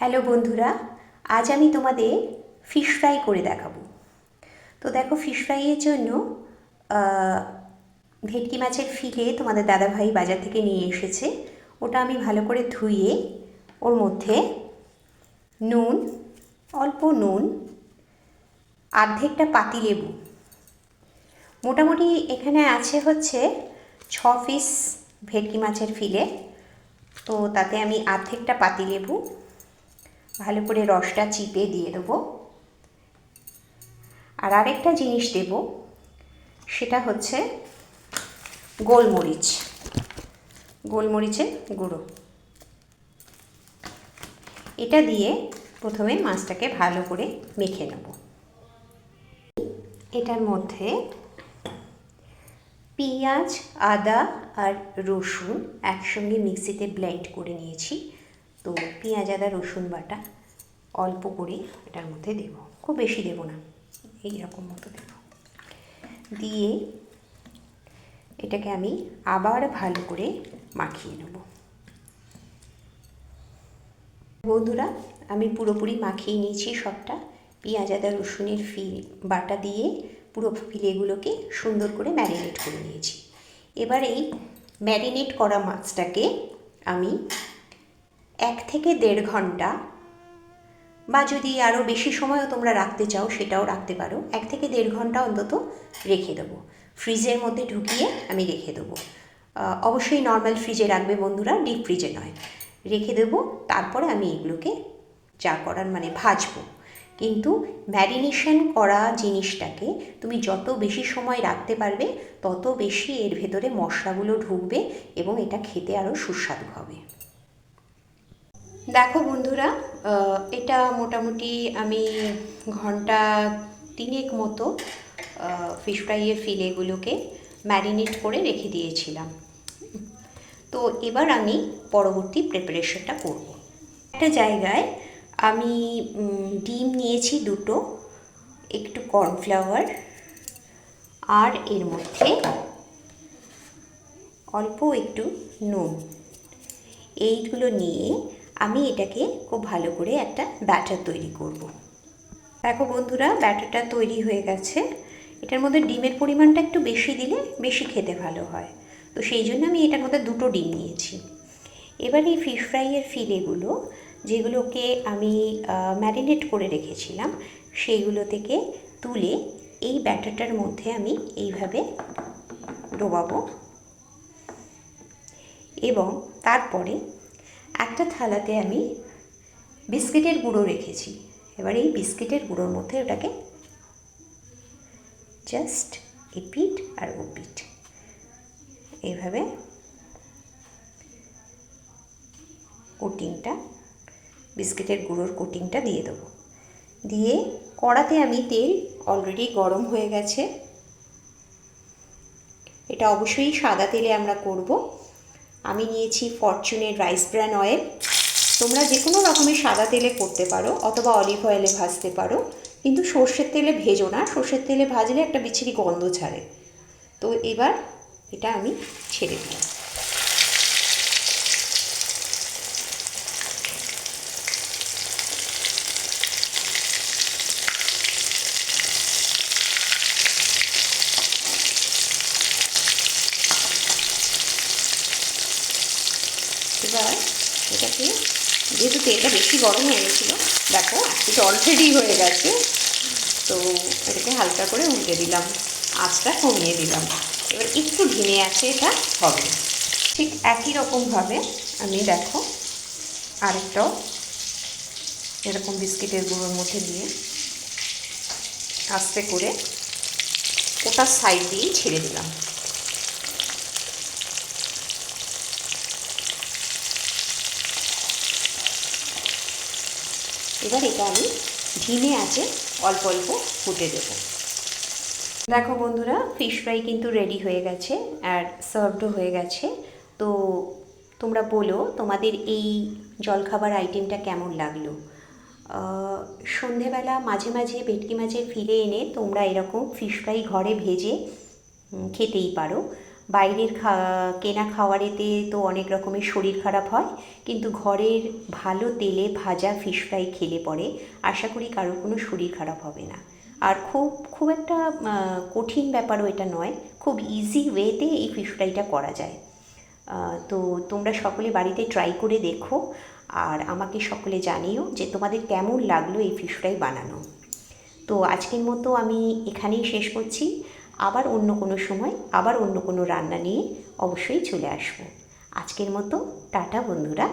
Hello বন্ধুরা, আজ আমি তোমাদের ফিশ ফ্রাই করে দেখাবো। তো দেখো ফিশ ফ্রাইয়ের জন্য ভেটকি মাছের ফিলে তোমাদের দাদাভাই বাজার থেকে নিয়ে এসেছে। ওটা আমি ভালো করে ধুয়ে ওর মধ্যে নুন, অল্প নুন অর্ধেকটা পাতিলেবু মোটামুটি এখানে আছে হচ্ছে ছ পিস ভেটকি মাছের ফিলে। তো তাতে আমি অর্ধেকটা পাতিলেবু ভালো করে রসটা চিপে দিয়ে দেবো। আর আরেকটা জিনিস দেব, সেটা হচ্ছে গোলমরিচ, গোলমরিচের গুঁড়ো। এটা দিয়ে প্রথমে মাছটাকে ভালো করে মেখে নেব। এটার মধ্যে পেঁয়াজ, আদা আর রসুন একসঙ্গে মিক্সিতে ব্লেন্ড করে নিয়েছি। তো পেঁয়াজ, আদা, রসুন বাটা অল্প করে এটার মধ্যে দেব। খুব বেশি দেব না, এই রকম মতো দেব। দিয়ে এটাকে আমি আবার ভালো করে মাখিয়ে নেব। বন্ধুরা, আমি পুরোপুরি মাখিয়ে নিয়েছি সবটা। পেঁয়াজ, আদা, রসুনের ফিল বাটা দিয়ে পুরো ফিলেগুলোকে সুন্দর করে ম্যারিনেট করে নিয়েছি। এবার এই ম্যারিনেট করা মাছটাকে আমি এক থেকে দেড় ঘণ্টা বা যদি আরও বেশি সময়ও তোমরা রাখতে চাও, সেটাও রাখতে পারো। এক থেকে দেড় ঘণ্টা অন্তত রেখে দেবো। ফ্রিজের মধ্যে ঢুকিয়ে আমি রেখে দেবো। অবশ্যই নর্মাল ফ্রিজে রাখবে বন্ধুরা ডিপ ফ্রিজে নয়। রেখে দেবো, তারপরে আমি এগুলোকে যা করার মানে ভাজবো। কিন্তু ম্যারিনেশন করা জিনিসটাকে তুমি যত বেশি সময় রাখতে পারবে, তত বেশি এর ভেতরে মশলাগুলো ঢুকবে এবং এটা খেতে আরও সুস্বাদু হবে। দেখো বন্ধুরা এটা মোটামুটি আমি ঘণ্টা তিনেক মতো ফিশ ফ্রাইয়ের ফিলেগুলোকে ম্যারিনেট করে রেখে দিয়েছিলাম। তো এবার আমি পরবর্তী প্রিপারেশনটা করব। একটা জায়গায় আমি ডিম নিয়েছি দুটো, একটু কর্নফ্লাওয়ার আর এর মধ্যে অল্প একটু নুন। এইগুলো নিয়ে আমি এটাকে খুব ভালো করে একটা ব্যাটার তৈরি করব। দেখো বন্ধুরা, ব্যাটারটা তৈরি হয়ে গেছে। এটার মধ্যে ডিমের পরিমাণটা একটু বেশি দিলে বেশি খেতে ভালো হয়। তো সেই জন্য আমি এটার মধ্যে দুটো ডিম নিয়েছি। এবার এই ফিশ ফ্রাইয়ের ফিলেগুলো, যেগুলোকে আমি ম্যারিনেট করে রেখেছিলাম, সেইগুলো থেকে তুলে এই ব্যাটারটার মধ্যে আমি এইভাবে ডোবাবো। এবং তারপরে একটা থালাতে আমি বিস্কিটের গুঁড়ো রেখেছি। এবার এই বিস্কিটের গুঁড়োর মধ্যে ওটাকে জাস্ট এপিট আর ওপিট এইভাবে কোটিংটা বিস্কিটের গুঁড়োর কোটিংটা দিয়ে দেবো। দিয়ে কড়াতে আমি তেল অলরেডি গরম হয়ে গেছে। এটা অবশ্যই সাদা তেলে আমরা করব। আমি নিয়েছি ফরচুনের রাইস ব্র্যান অয়েল তোমরা যে কোনো রকমের সাদা তেলে করতে পারো, অথবা অলিভ অয়েলে ভাজতে পারো। কিন্তু সর্ষের তেলে ভেজো না, সর্ষের তেলে ভাজলে একটা বিচ্ছিরি গন্ধ ছাড়ে। তো এবার এটা আমি ছেড়ে দিলাম। এবার এটাকে, যেহেতু তেলটা বেশি গরম হয়ে গেছিল, দেখো এটা অলরেডি হয়ে গেছে, তো এটাকে হালকা করে উল্টে দিলাম, আঁচটা কমিয়ে দিলাম। এবার একটু ধিমে আছে এটা হবে। ঠিক একই রকমভাবে আমি দেখো, আরেকটাও এরকম বিস্কিটের গুঁড়োর মধ্যে দিয়ে আস্তে করে ওটার সাইড দিয়েই ছেড়ে দিলাম। এবার এটা আমি ধিমে আছে অল্প অল্প ফুটে দেব। দেখো বন্ধুরা ফিশ ফ্রাই কিন্তু রেডি হয়ে গেছে আর সার্ভডও হয়ে গেছে। তো তোমরা বলো, তোমাদের এই জলখাবার আইটেমটা কেমন লাগল? সন্ধেবেলা মাঝে মাঝে, ভেটকি মাছের ফিরে এনে তোমরা এরকম ফিশ ফ্রাই ঘরে ভেজে খেতেই পারো। বাইরের খা, কেনা খাওয়ারেতে তো অনেক রকমের শরীর খারাপ হয়, কিন্তু ঘরের ভালো তেলে ভাজা ফিশ ফ্রাই খেলে পরে আশা করি কারোর কোনো শরীর খারাপ হবে না। আর খুব খুব একটা কঠিন ব্যাপারও এটা নয়, খুব ইজি ওয়েতে এই ফিশ ফ্রাইটা করা যায়। তো তোমরা সকলে বাড়িতে ট্রাই করে দেখো, আর আমাকে সকলে জানিও যে তোমাদের কেমন লাগল এই ফিশ ফ্রাই বানানো। তো আজকের মতো আমি এখানেই শেষ করছি। আবার অন্য কোনো সময়, আবার অন্য কোনো রান্না নিয়ে অবশ্যই চলে আসব। আজকের মতো, টাটা বন্ধুরা।